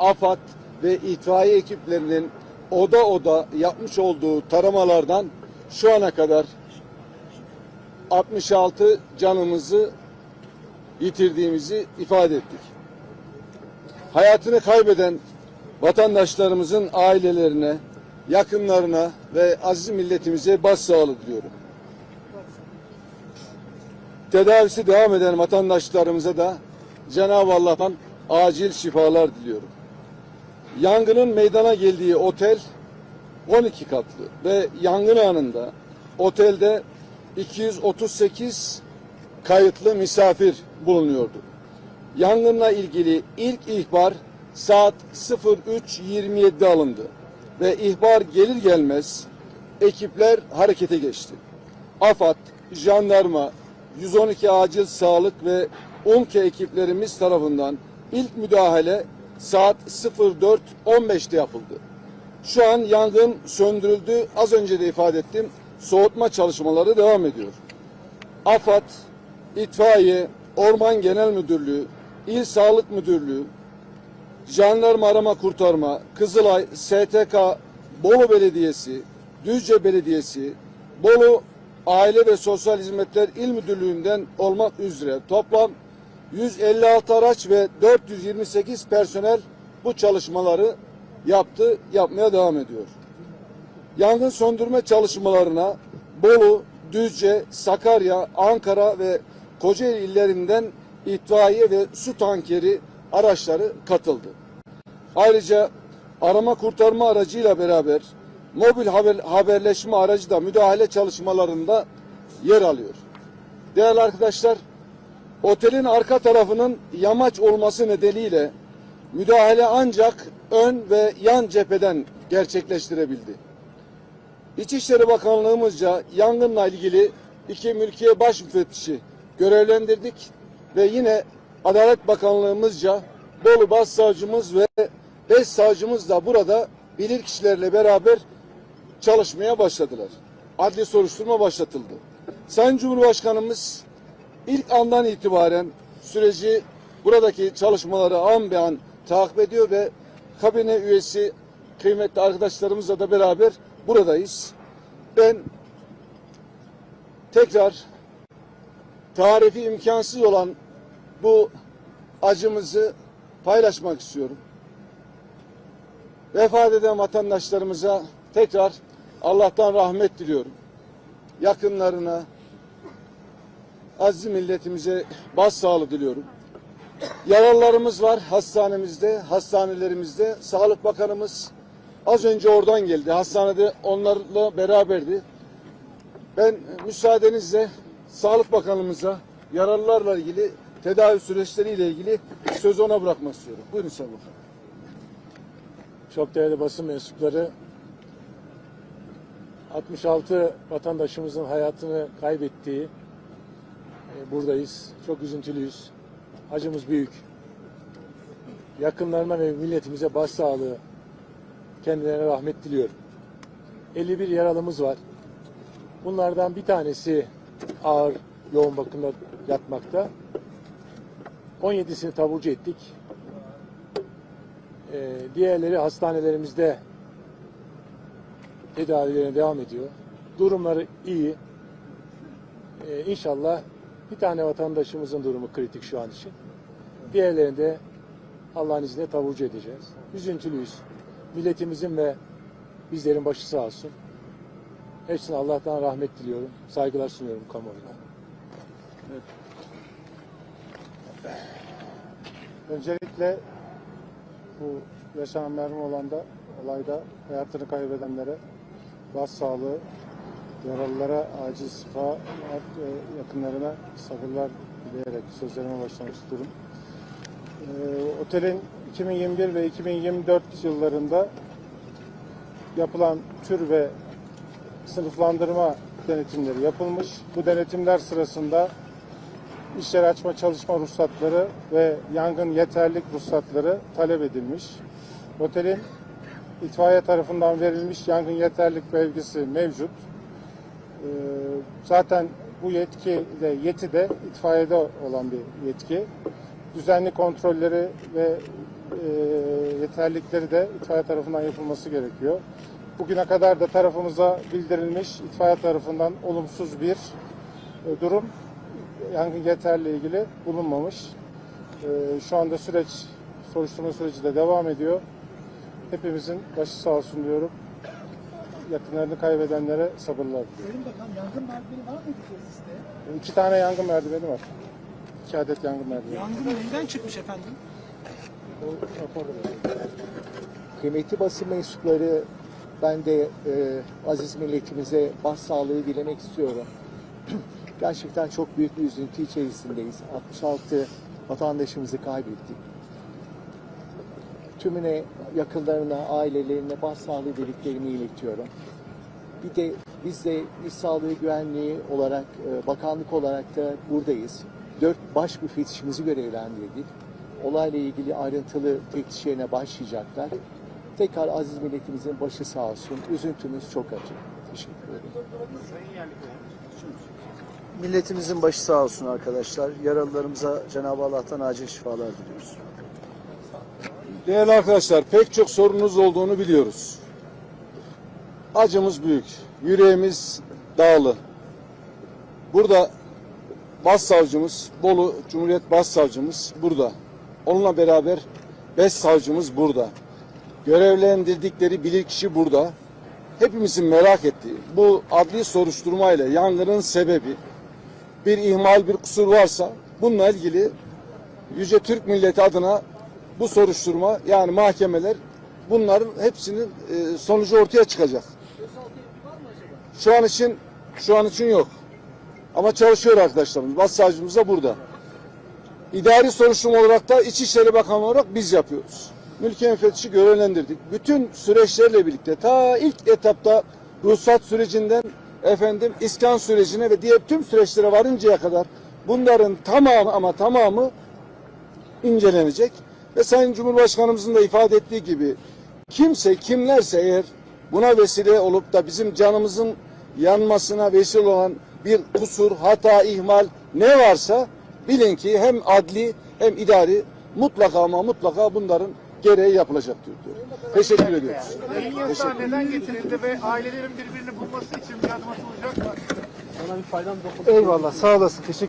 AFAD ve itfaiye ekiplerinin oda oda yapmış olduğu taramalardan şu ana kadar 66 canımızı yitirdiğimizi ifade ettik. Hayatını kaybeden vatandaşlarımızın ailelerine, yakınlarına ve aziz milletimize başsağlığı diliyorum. Tedavisi devam eden vatandaşlarımıza da Cenab-ı Allah'tan acil şifalar diliyorum. Yangının meydana geldiği otel 12 katlı ve yangın anında otelde 238 kayıtlı misafir bulunuyordu. Yangınla ilgili ilk ihbar saat 03.27'de alındı ve ihbar gelir gelmez ekipler harekete geçti. AFAD, jandarma, 112 acil sağlık ve UMKE ekiplerimiz tarafından ilk müdahale saat 04.15'te yapıldı. Şu an yangın söndürüldü. Az önce de ifade ettim. Soğutma çalışmaları devam ediyor. AFAD, İtfaiye, Orman Genel Müdürlüğü, İl Sağlık Müdürlüğü, Jandarma Arama Kurtarma, Kızılay, STK, Bolu Belediyesi, Düzce Belediyesi, Bolu Aile ve Sosyal Hizmetler İl Müdürlüğü'nden olmak üzere toplam 156 araç ve 428 personel bu çalışmaları yaptı, yapmaya devam ediyor. Yangın söndürme çalışmalarına Bolu, Düzce, Sakarya, Ankara ve Kocaeli illerinden itfaiye ve su tankeri araçları katıldı. Ayrıca arama kurtarma aracıyla beraber mobil haber, haberleşme aracı da müdahale çalışmalarında yer alıyor. Değerli arkadaşlar, otelin arka tarafının yamaç olması nedeniyle müdahale ancak ön ve yan cepheden gerçekleştirebildi. İçişleri Bakanlığımızca yangınla ilgili iki mülkiye baş müfettişi görevlendirdik ve yine Adalet Bakanlığımızca Bolu Başsavcımız ve Beş Savcımız da burada bilirkişilerle beraber çalışmaya başladılar. Adli soruşturma başlatıldı. Sayın Cumhurbaşkanımız ilk andan itibaren süreci buradaki çalışmaları an be an takip ediyor ve kabine üyesi kıymetli arkadaşlarımızla da beraber buradayız. Ben tekrar tarifi imkansız olan bu acımızı paylaşmak istiyorum. Vefat eden vatandaşlarımıza tekrar Allah'tan rahmet diliyorum. Yakınlarına, aziz milletimize başsağlığı diliyorum. Yaralılarımız var hastanemizde, hastanelerimizde. Sağlık Bakanımız az önce oradan geldi. Hastanede onlarla beraberdi. Ben müsaadenizle Sağlık Bakanımıza yaralılarla ilgili tedavi süreçleriyle ilgili sözü ona bırakmak istiyorum. Buyurun Sayın Bakan. Çok değerli basın mensupları 66 vatandaşımızın hayatını kaybettiği buradayız. Çok üzüntülüyüz. Acımız büyük. Yakınlarına ve milletimize başsağlığı kendilerine rahmet diliyorum. 51 yaralımız var. Bunlardan bir tanesi ağır yoğun bakımda yatmakta. 17'sini taburcu ettik. Ee, diğerleri hastanelerimizde tedavilerine devam ediyor. Durumları iyi. Ee, inşallah bir tane vatandaşımızın durumu kritik şu an için. Diğerlerini de Allah'ın izniyle taburcu edeceğiz. Üzüntülüyüz. Milletimizin ve bizlerin başı sağ olsun. Hepsine Allah'tan rahmet diliyorum. Saygılar sunuyorum kamuoyuna. Öncelikle bu yaşanan mermi olanda olayda hayatını kaybedenlere başsağlığı, yaralılara acil şifa ve yakınlarına sabırlar dileyerek sözlerime başlamak istiyorum. Ee, otelin 2021 ve 2024 yıllarında yapılan tür ve sınıflandırma denetimleri yapılmış. Bu denetimler sırasında iş yeri açma çalışma ruhsatları ve yangın yeterlik ruhsatları talep edilmiş. Otelin itfaiye tarafından verilmiş yangın yeterlik belgesi mevcut. Ee, zaten bu yetki de yeti de itfaiyede olan bir yetki. Düzenli kontrolleri ve e, yeterlilikleri de itfaiye tarafından yapılması gerekiyor. Bugüne kadar da tarafımıza bildirilmiş itfaiye tarafından olumsuz bir e, durum yangın yeterli ilgili bulunmamış. E, Şu anda süreç, soruşturma süreci de devam ediyor. Hepimizin başı sağ olsun diyorum. Yakınlarını kaybedenlere sabırlar diliyorum. Sayın Bakan yangın merdiveni var mıydı tesiste? İki tane yangın merdiveni var. İki adet yangın merdiveni. Yangın neyden çıkmış efendim? O raporda da. Kıymetli basın mensupları ben de e, aziz milletimize başsağlığı dilemek istiyorum. Gerçekten çok büyük bir üzüntü içerisindeyiz. 66 vatandaşımızı kaybettik. Tümüne, yakınlarına, ailelerine başsağlığı dileklerimi iletiyorum. Bir de biz de İş Sağlığı Güvenliği olarak, e, bakanlık olarak da buradayız. Dört baş müfettişimizi görevlendirdik. Olayla ilgili ayrıntılı teftişlerine başlayacaklar. Tekrar aziz milletimizin başı sağ olsun. Üzüntümüz çok acı. Teşekkür ederim. Milletimizin başı sağ olsun arkadaşlar. Yaralılarımıza Cenab-ı Allah'tan acil şifalar diliyoruz. Değerli arkadaşlar pek çok sorunuz olduğunu biliyoruz. Acımız büyük. Yüreğimiz dağlı. Burada başsavcımız, Bolu Cumhuriyet Başsavcımız burada. Onunla beraber beş savcımız burada. Görevlendirdikleri bilirkişi burada. Hepimizin merak ettiği bu adli soruşturmayla yangının sebebi bir ihmal, bir kusur varsa bununla ilgili Yüce Türk milleti adına bu soruşturma yani mahkemeler bunların hepsinin e, sonucu ortaya çıkacak. Şu an için şu an için yok. Ama çalışıyor arkadaşlarımız. Başsavcımız da burada. İdari soruşturma olarak da İçişleri Bakanlığı olarak biz yapıyoruz. Mülki müfettişi görevlendirdik. Bütün süreçlerle birlikte ta ilk etapta ruhsat sürecinden efendim iskan sürecine ve diğer tüm süreçlere varıncaya kadar bunların tamamı ama tamamı incelenecek ve Sayın Cumhurbaşkanımızın da ifade ettiği gibi kimse kimlerse eğer buna vesile olup da bizim canımızın yanmasına vesile olan bir kusur, hata, ihmal ne varsa bilin ki hem adli hem idari mutlaka ama mutlaka bunların gereği yapılacaktır diyor. Teşekkür ediyoruz. Yayın yasağı neden getirildi ve ailelerin birbirini bulması için bir adım atılacak mı? Eyvallah sağ olasın. Teşekkür